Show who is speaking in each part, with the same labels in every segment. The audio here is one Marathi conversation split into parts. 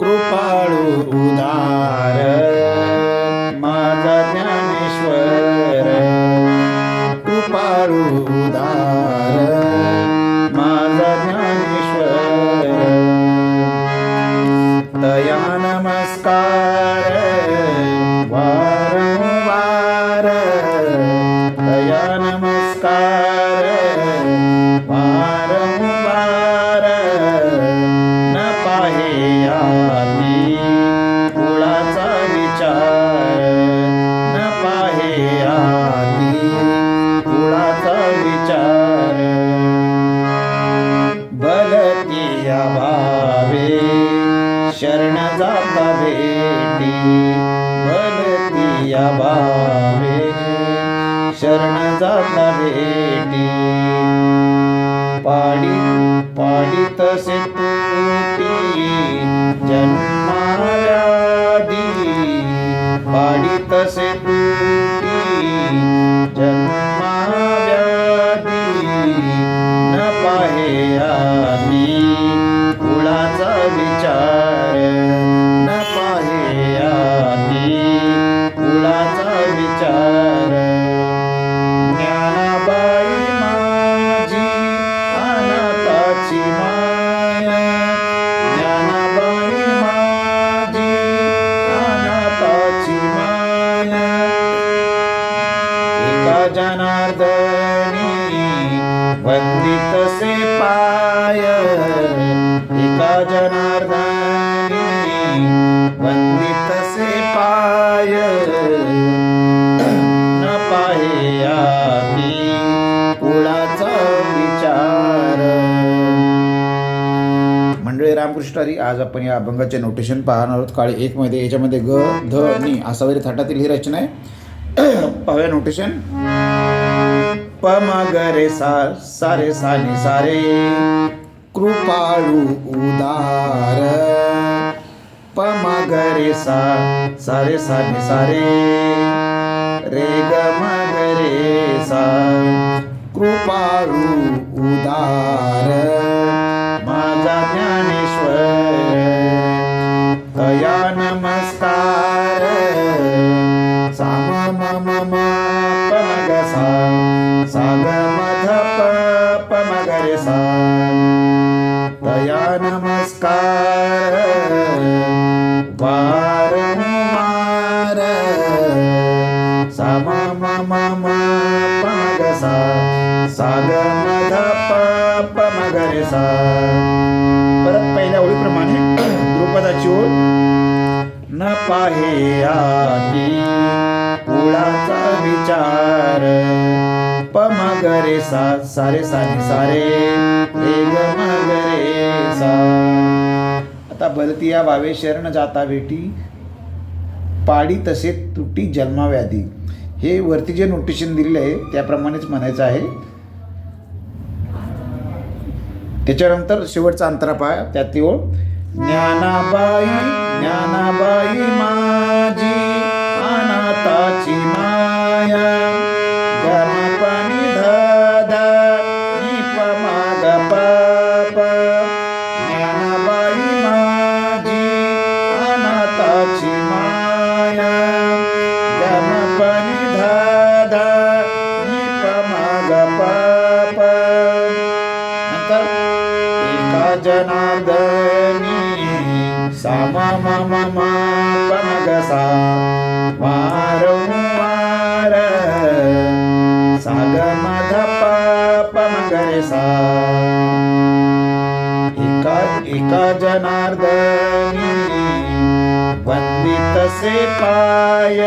Speaker 1: कृपाळू उदार माझा ज्ञानेश्वर. कृपाळू उदार माझा ज्ञानेश्वर. तया नमस्कार वारंवार. या भावे शरण जाता भेटी पाडी पाडी तसे तुटी जन्माव्याधी पाडी तसे जनार्दनी वंदितसे पाय। एका जनार्दनी वंदितसे पाय। न पाहे आम्ही कुळाचा विचार। मंडळी रामकृष्णारी आज आपण या अभंगाचे नोटेशन पाहणार आहोत. काळी एक मध्ये याच्यामध्ये ग ध नि असावरी थाटातील ही रचना आहे. पवे नोटेशन प म ग रे सा सारे सा सारे. कृपाळू उदार. प म ग रे सा सारे साने सारे. रे ग म ग रे सा. कृपाळू उदार. माझा ज्ञानेश्वर. तया नमस्कार। वारंवार। सम मम म साग मध प पमग परत पहिल्या ओळीप्रमाणे द्रुपदाची ओळ न पाहे आधी कुळाचा विचार पमगरे सा। सारे साने सारे रे ग आता बलतिया वावे शरण जाता भेटी. पाडी तसे तुटी जन्माव्याधी. हे वरती जे नोटेशन दिलेलं आहे त्याप्रमाणेच म्हणायचं आहे. त्याच्यानंतर शेवटचा अंतरा पहा त्यात ओळ. ज्ञानाबाई ज्ञानाबाई मा जनादनी सा सामा मम पमगसा वारंवार साग मध एका एका जनार्दनी वंदितसे पाय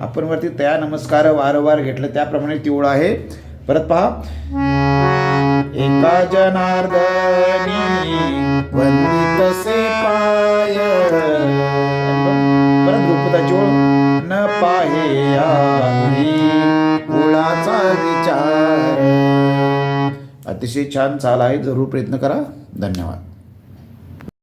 Speaker 1: आपण वरती तया नमस्कार वारंवार घेतलं त्याप्रमाणे तिवळ आहे. परत पहा. एका जनार्दनी वंदितसे पाय परत द्रुपदाची ओळ न पाहे कुणाचा कुळाचा विचार. अतिशय छान चाल आहे. जरूर प्रयत्न करा. धन्यवाद.